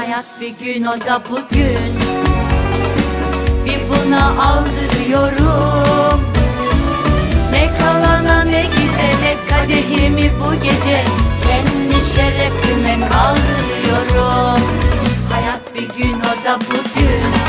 Hayat bir gün o da bugün. Bir buna aldırıyorum. Ne kalana ne gidene kadehimi bu gece Kendi şerefime kaldırıyorum. Hayat bir gün o da bugün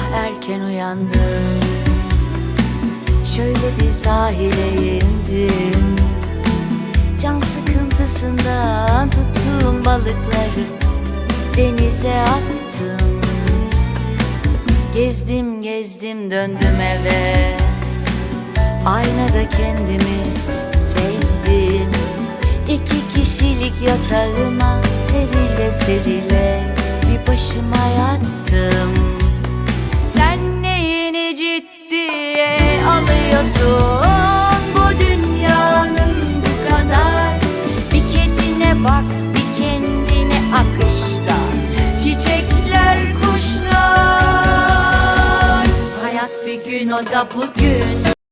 sabah erken uyandım. Şöyle bir sahile indim. Can sıkıntısından tuttuğum balıkları Denize attım. Gezdim gezdim döndüm eve. Aynada kendimi sevdim. İki kişilik yatağıma serile serile alıyorsun Bu dünyanın bu kadar. Bir kedine bak bir kendine akışta. Çiçekler kuşlar. Hayat bir gün o da bugün